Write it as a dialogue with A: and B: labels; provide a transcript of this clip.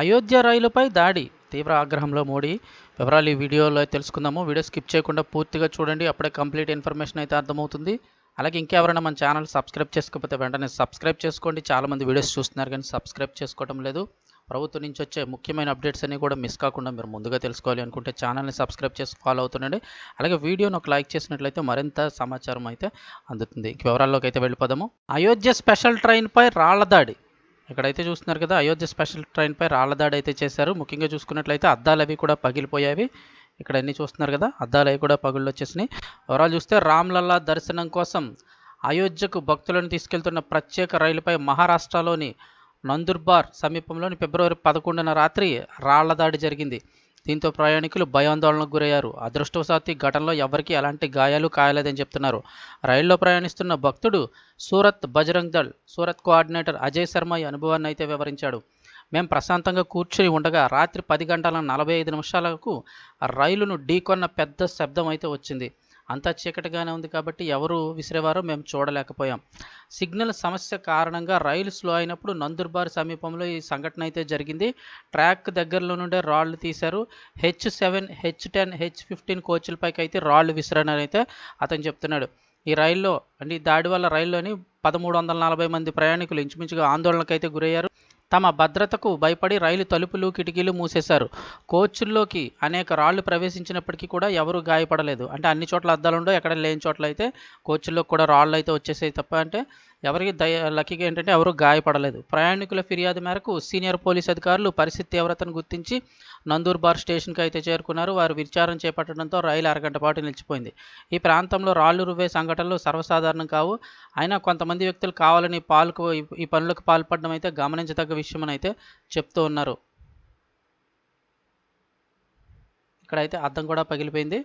A: అయోధ్య రైలుపై దాడి తీవ్ర ఆగ్రహంలో మోడీ. వివరాలు ఈ వీడియోలో తెలుసుకుందాము. వీడియో స్కిప్ చేయకుండా పూర్తిగా చూడండి. అప్పుడే కంప్లీట్ ఇన్ఫర్మేషన్ అయితే అర్థమవుతుంది. అలాగే ఇంకెవరైనా మన ఛానల్ సబ్స్క్రైబ్ చేసుకోకపోతే వెంటనే సబ్స్క్రైబ్ చేసుకోండి. చాలామంది వీడియోస్ చూస్తున్నారు కానీ సబ్స్క్రైబ్ చేసుకోవడం లేదు. ప్రభుత్వం నుంచి వచ్చే ముఖ్యమైన అప్డేట్స్ అన్ని కూడా మిస్ కాకుండా మీరు ముందుగా తెలుసుకోవాలి అనుకుంటే ఛానల్ని సబ్స్క్రైబ్ చేసి ఫాలో అవుతుండండి. అలాగే వీడియోను ఒక లైక్ చేసినట్లయితే మరింత సమాచారం అయితే అందుతుంది. వివరాల్లోకి అయితే వెళ్ళిపోదాము. అయోధ్య స్పెషల్ ట్రైన్పై రాళ్ళ దాడి. ఇక్కడైతే చూస్తున్నారు కదా అయోధ్య స్పెషల్ ట్రైన్పై రాళ్ళ దాడి అయితే చేశారు. ముఖ్యంగా చూసుకున్నట్లయితే అద్దాలు అవి కూడా పగిలిపోయాయి. ఇక్కడ అన్నీ చూస్తున్నారు కదా అద్దాలు అవి కూడా పగుళ్ళు వచ్చేసినాయి. ఓవరాల్ చూస్తే రామ్లల్లా దర్శనం కోసం అయోధ్యకు భక్తులను తీసుకెళ్తున్న ప్రత్యేక రైలుపై మహారాష్ట్రలోని నందుర్బార్ సమీపంలోని ఫిబ్రవరి పదకొండున రాత్రి రాళ్ళ దాడి జరిగింది. దీంతో ప్రయాణికులు భయాందోళనకు గురయ్యారు. అదృష్టవశాత్తు ఈ ఘటనలో ఎవరికీ ఎలాంటి గాయాలు కాయలేదని చెప్తున్నారు. రైల్లో ప్రయాణిస్తున్న భక్తుడు సూరత్ బజరంగ్ దళ్ సూరత్ కోఆర్డినేటర్ అజయ్ శర్మ ఈ అనుభవాన్ని అయితే వివరించాడు. మేము ప్రశాంతంగా కూర్చుని ఉండగా రాత్రి పది గంటల నలభై ఐదు నిమిషాలకు రైలును ఢీకొన్న పెద్ద శబ్దం అయితే వచ్చింది. అంతా చీకటిగానే ఉంది కాబట్టి ఎవరు విసిరేవారో మేము చూడలేకపోయాం. సిగ్నల్ సమస్య కారణంగా రైలు స్లో అయినప్పుడు నందుర్బార్ సమీపంలో ఈ సంఘటన అయితే జరిగింది. ట్రాక్ దగ్గరలో నుండే రాళ్ళు తీశారు. H seven H ten H fifteen కోచ్లపైకి అయితే రాళ్ళు విసిరానైతే అతను చెప్తున్నాడు. ఈ రైల్లో అంటే ఈ దాడి వల్ల రైల్లోని పదమూడు వందల నలభై మంది ప్రయాణికులు ఇంచుమించుగా ఆందోళనకైతే గురయ్యారు. తమ భద్రతకు భయపడి రైలు తలుపులు కిటికీలు మూసేశారు. కోచ్ల్లోకి అనేక రాళ్ళు ప్రవేశించినప్పటికీ కూడా ఎవరు గాయపడలేదు. అంటే అన్ని చోట్ల అద్దాలు ఉండవు ఎక్కడ లేని చోట్ల అయితే కోచ్ల్లో కూడా రాళ్ళు అయితే వచ్చేసాయి తప్ప అంటే ఎవరికి దయ లక్కీగా ఏంటంటే ఎవరు గాయపడలేదు. ప్రయాణికుల ఫిర్యాదు మేరకు సీనియర్ పోలీస్ అధికారులు పరిస్థితి తీవ్రతను గుర్తించి నందూర్బార్ స్టేషన్కి అయితే చేరుకున్నారు. వారు విచారణ చేపట్టడంతో రైలు అరగంట పాటు నిలిచిపోయింది. ఈ ప్రాంతంలో రాళ్ళు రువ్వే సంఘటనలు సర్వసాధారణం కావు. అయినా కొంతమంది వ్యక్తులు కావాలని పాల్కు ఈ పనులకు పాల్పడడం అయితే గమనించదగ్గ విషయం అయితే చెప్తూ ఉన్నారు. ఇక్కడైతే అద్దం కూడా పగిలిపోయింది.